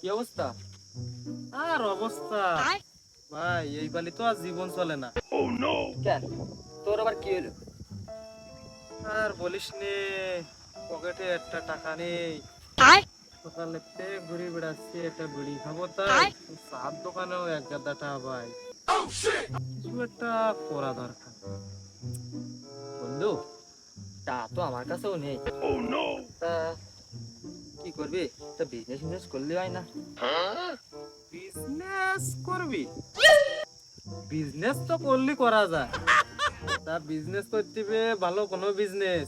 কি অবস্থা? আর অবস্থা? ভাই এই বালি তো আর জীবন চলে না। কেন? তোর আবার কি হলো? আর বলিস নে পকেটে একটা টাকা নেই। সকালে ঘুরে বেড়াচ্ছি একটা বিড়ি খাব তাই চার দোকানেও এক গাদা টাকা ভাই। কিছু একটা করা দরকার। বন্ধু তা তো আমার কাছেও নেই। তা কি করবি? তা বিজনেস বিজনেস করলে হয় না। বিজনেস করবি? বিজনেস তো করলি করা যায়। তা বিজনেস করতে ভালো কোনো বিজনেস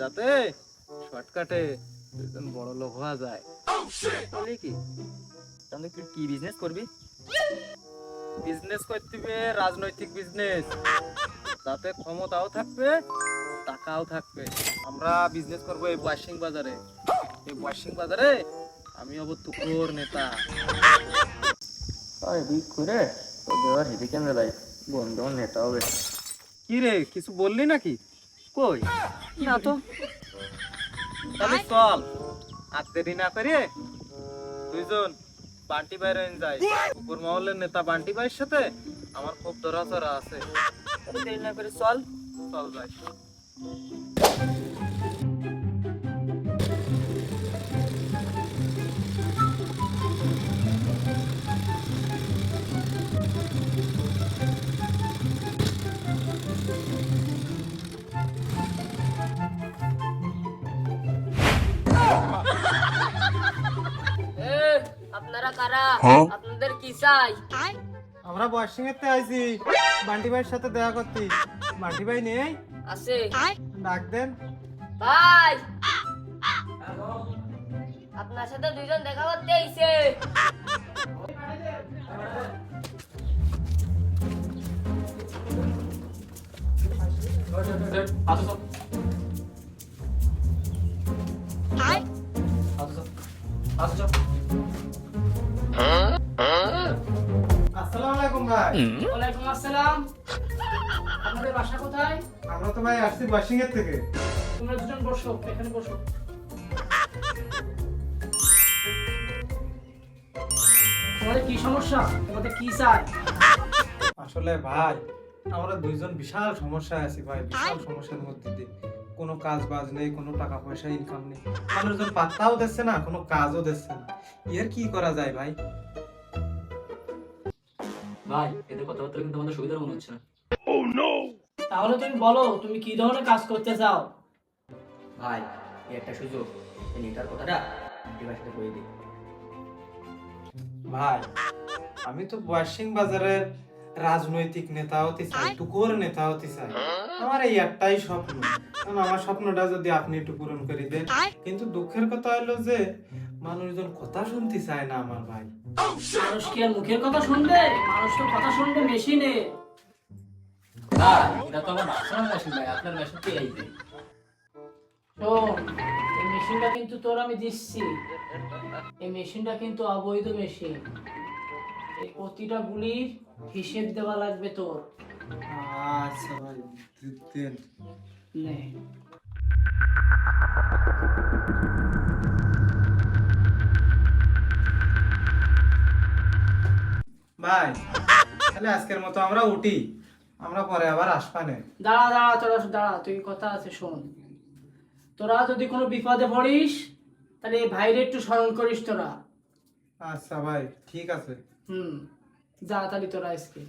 যাতে শর্টকাটে দুজন বড় লোক হওয়া যায়। বলি কি? তাহলে তুই কি বিজনেস করবি? বিজনেস করতে রাজনৈতিক বিজনেস তাতে ক্ষমতাও থাকবে। টাকাও থাকবে। আমরা বিজনেস করব এই ওয়াশিং বাজারে। এই ওয়াশিং বাজারে আমি হব তুকুর নেতা। করে আর হেঁটে কেন লাই বন্ধু নেতা হবে। কি রে কিছু বললি নাকি? কই? না তো। তাহলে চল। আর দেরি না করে দুইজন বান্টি বাইরে যাই। উপর মহলের নেতা বান্টি ভাইয়ের সাথে আমার খুব দরাচরা আছে। তাহলে দেরি না করে চল। চল যাই এ, আপনারা কারা? আপনাদের কি চাই? আমরা ওয়াশিং এর আইছি। বান্টি ভাইয়ের সাথে দেখা করতে। বান্টি ভাই নেই? আছে। ডাক দেন। ভাই। আপনার সাথে দুইজন দেখা করতে আইছে। আসসালামু আলাইকুম ভাই। ওয়ালাইকুম আসসালাম। আপনাদের বাসা কোথায়? আমরা তো ভাই আসছি থেকে। তোমরা দুজন বসো এখানে বসো। তোমাদের কি সমস্যা? তোমাদের কি চাই? আসলে ভাই আমরা দুইজন বিশাল সমস্যায় আছি ভাই বিশাল সমস্যার মধ্যে দিয়ে। কোনো কাজ বাজ নেই কোনো টাকা পয়সা ইনকাম নেই। মানুষজন পাত্তাও দিচ্ছে না কোনো কাজও দিচ্ছে না। এর কি করা যায় ভাই? ভাই এদের কথাবার্তা কিন্তু আমাদের সুবিধার মনে হচ্ছে না। তাহলে তুমি বলো তুমি কি ধরনের কাজ করতে চাও? ভাই এই একটা সুযোগ। এই নেতার কথাটা এবার সাথে কয়ে দিই। ভাই আমি তো ওয়াশিং বাজারের রাজনৈতিক নেতা হতে চাই টুকুর নেতা হতে চাই। আমার এই একটাই স্বপ্ন। আমার স্বপ্নটা যদি আপনি একটু পূরণ করে দেন কিন্তু দুঃখের কথা হলো যে মানুষজন কথা শুনতে চায় না আমার ভাই। মানুষ কি আর মুখের কথা শুনবে? মানুষ তো কথা শুনবে মেশিনে। ভাই এটা তো আমার পার্সোনাল মেশিন ভাই আপনার মেশিন কে আইবে শোন এই মেশিনটা কিন্তু তোর আমি দিচ্ছি। এই মেশিনটা কিন্তু অবৈধ মেশিন। এই প্রতিটা গুলির হিসেব দেওয়া লাগবে তোর। আচ্ছা ভাই দেন নে। ভাই তাহলে আজকের মতো আমরা উঠি। আমরা পরে আবার আসবানে দাঁড়া দাঁড়া তোরা দাঁড়া তুই কথা আছে শোন। তোরা যদি কোনো বিপদে পড়িস তাহলে এই ভাইরে একটু স্মরণ করিস তোরা। আচ্ছা ভাই ঠিক আছে। হুম যা তাহলে তোরা আজকে।